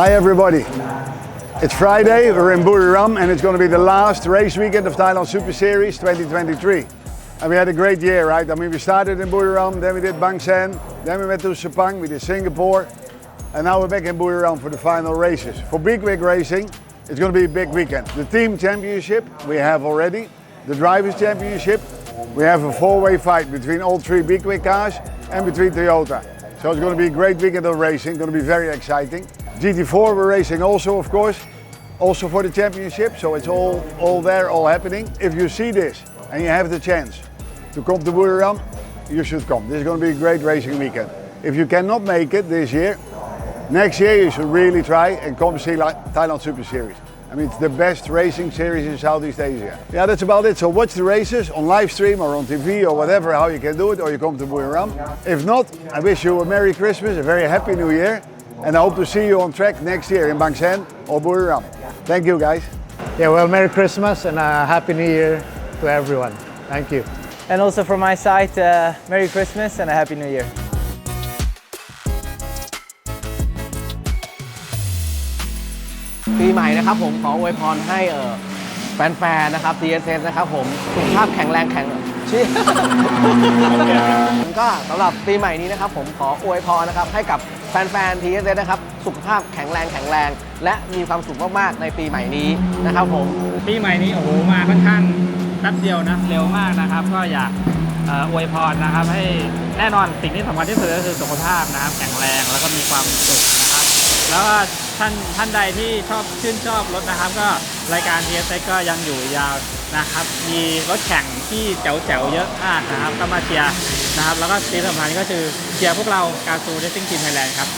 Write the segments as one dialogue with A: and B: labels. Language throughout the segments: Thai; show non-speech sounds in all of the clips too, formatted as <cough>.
A: Hi everybody. It's Friday, we're in Buriram and it's going to be the last race weekend of Thailand Super Series 2023. And we had a great year, right? I mean, we started in Buriram, then we did Bang Sen, then we went to Sepang, we did Singapore, and now we're back in Buriram for the final races. For Big Wig Racing, it's going to be a big weekend. The team championship we have already, the drivers championship, we have a four-way fight between all three Big Wig cars and between Toyota. So it's going to be a great weekend of racing, going to be very exciting. GT4 we're racing also, of course, also for the championship. So it's all, all there, all happening. If you see this and you have the chance to come to Buriram, you should come. This is going to be a great racing weekend. If you cannot make it this year, next year you should really try and come see Thailand Super Series. I mean, it's the best racing series in Southeast Asia. Yeah, that's about it. So watch the races on live stream or on TV or whatever, how you can do it, or you come to Buriram. If not, I wish you a Merry Christmas, a very Happy New Year, and I hope to see you on track next year in Bangsan or Buriram. Thank you, guys.
B: Yeah, well, Merry Christmas and a Happy New Year to everyone. Thank you.
C: And also from my side, uh, Merry Christmas and a Happy New Year.
D: ปีใหม่นะครับผมขออวยพรให้เออแฟนๆนะครับ TSS นะครับผมสุขภาพแข็งแรงแข็งชื่ อ ก็สำหรับปีใหม่นี้นะครับผมขออวยพรนะครับให้กับ <laughs> แฟนๆทีเอสนะครับ สุขภาพแข็งแรงแข็งแรง และมีความสุขมากๆในปีใหม่นี้นะครับผม
E: ปีใหม่นี้โอ้โหมาค่อนข้างนัดเดียวนะเร็วมากนะครับ ก็อยากเอ่ออวยพรนะครับ ให้แน่นอนสิ่งที่สำคัญที่สุดก็คือสุขภาพนะครับ แข็งแรงแล้วก็มีความสุขนะครับ แล้วก็ ท่านท่านใดที่ชอบชื่นชอบรถนะครับ ก็รายการ t s ก็ยังอยู่ยาวนะครับ มีรถแข่งที่แจ๋วๆเยอะมากนะครับก็มาเชียร์นะครับ แล้วก็ที่สำคัญก็คือเชียร์พวกเราการซูเรซิ่งทีมไทยแลนด์ครับ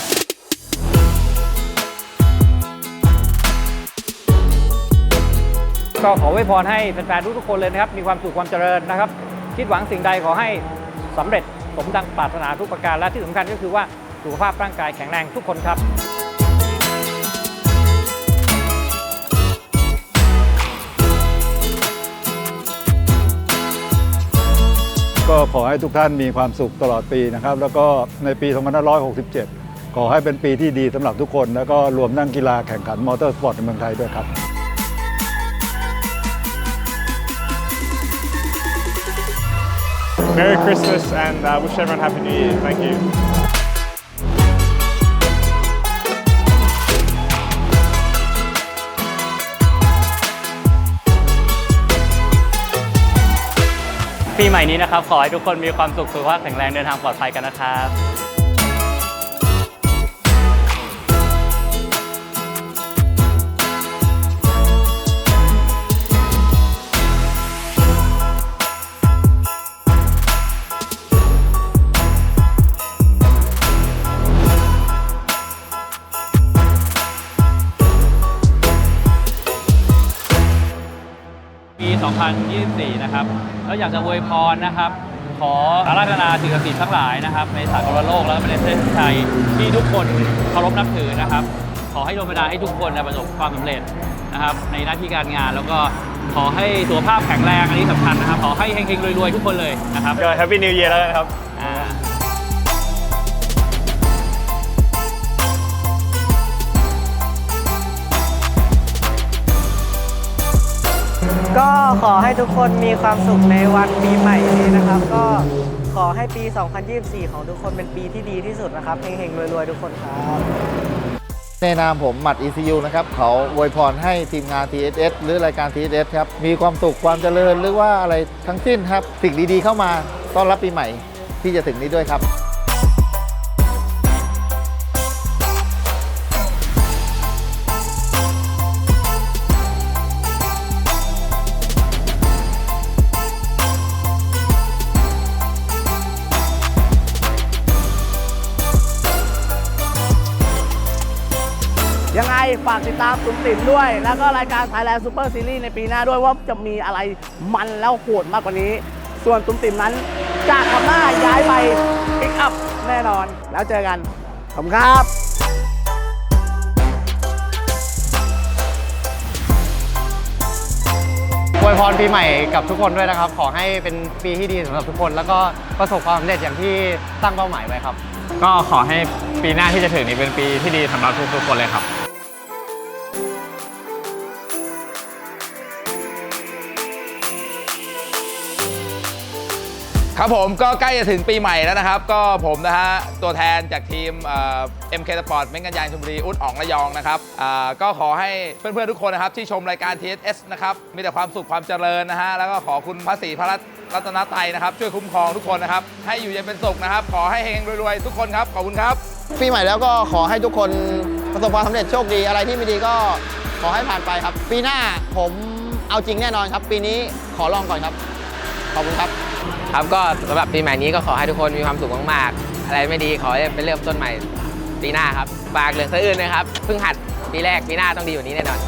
F: ก็ขอไว้พรให้แฟนๆทุกๆคนเลยนะครับ มีความสุขความเจริญนะครับ คิดหวังสิ่งใดขอให้สำเร็จสมดังปรารถนาทุกประการและที่สำคัญก็คือว่าสุขภาพร่างกายแข็งแรงทุกคนครับ
G: ก็ขอให้ทุกท่านมีความสุขตลอดปีนะครับ แล้วก็ในปี 2567 ขอให้เป็นปีที่ดีสำหรับทุกคน แล้วก็รวมนั่งกีฬาแข่งขันมอเตอร์สปอร์ตในเมืองไทยด้วยครับ
H: Merry Christmas and uh, wish everyone Happy New Year. Thank you.
E: ปีใหม่นี้นะครับ ขอให้ทุกคนมีความสุขสุขภาพแข็งแรงเดินทางปลอดภัยกันนะครับ 2024 นะครับแล้วอยากจะอวยพรนะครับ ขออาราธนาสิ่งศักดิ์สิทธิ์ทั้งหลายนะครับ ในสากลโลกและประเทศไทยที่ทุกคนเคารพนับถือนะครับ ขอให้ดลบันดาลให้ทุกคนประสบความสำเร็จนะครับ ในหน้าที่การงานแล้วก็ขอให้สุขภาพแข็งแรงอันนี้สำคัญนะครับ ขอให้เฮงๆรวยๆทุกคนเลยนะครับ
H: ก็แฮป
I: ปี้นิวเยียร์
H: แล้วนะครับ
C: ก็ขอให้ทุกคนมีความสุขในวันปีใหม่นี้นะครับ ก็ขอให้ปี 2024 ของทุกคนเป็นปีที่ดีที่สุดนะครับเฮงๆรวยๆ ทุกคนครับ
J: ในนามผมหมัด ECU นะครับเขาอวยพรให้ทีมงาน TSS หรือรายการ TSS ครับ มีความสุขความเจริญหรือว่าอะไรทั้งสิ้นครับ สิ่งดีๆเข้ามาต้อนรับปีใหม่ที่จะถึงนี้ด้วยครับ
C: ยังไงฝากติดตามตุ้มติ่มด้วย แล้วก็รายการ Thailand Super Series ในปีหน้าด้วยว่าจะมีอะไรมันแล้วโหดมากกว่านี้ ส่วนตุ้มติ่มนั้นจากคำหน้าย้ายไปปิกอัพแน่นอน แล้วเจอกันขอบคุณครับ
D: อวยพรปีใหม่กับทุกคนด้วยนะครับ ขอให้เป็นปีที่ดีสำหรับทุกคน แล้วก็ประสบความสำเร็จอย่างที่ตั้งเป้าหมายไว้ครับ
E: ก็ขอให้ปีหน้าที่จะถึงนี้เป็นปีที่ดีสำหรับทุกๆคนเลยครับ
K: ครับผมก็ใกล้จะถึงปีใหม่แล้วนะครับ ก็ผมนะฮะตัวแทนจากทีมเอ็มเคสปอร์ตเม้งกันยางชลบุรีอุดอ่องระยองนะครับก็ขอให้เพื่อนๆทุกคนนะครับที่ชมรายการ TSS นะครับมีแต่ความสุขความเจริญนะฮะแล้วก็ขอคุณพระศรีพระรัตนตรัยนะครับ ช่วยคุ้มครองทุกคนนะครับ ให้อยู่เย็นเป็นสุขนะครับ ขอให้เฮงรวยๆทุกคนครับขอบคุณครับ
L: ปีใหม่แล้วก็ขอให้ทุกคนประสบความสำเร็จโชคดีอะไรที่ไม่ดีก็ขอให้ผ่านไปครับ ปีหน้าผมเอาจริงแน่นอนครับ ปีนี้ขอลองก่อนครับ ขอบคุณครับ
M: ครับก็สำหรับปีใหม่นี้ก็ขอให้ทุกคนมีความสุขมากๆ อะไรไม่ดีขอให้เป็นเริ่มต้นใหม่ปีหน้าครับฝากเหลืองสะอื่นนะครับเพิ่งหัดปีแรกปีหน้าต้องดีกว่านี้แน่นอน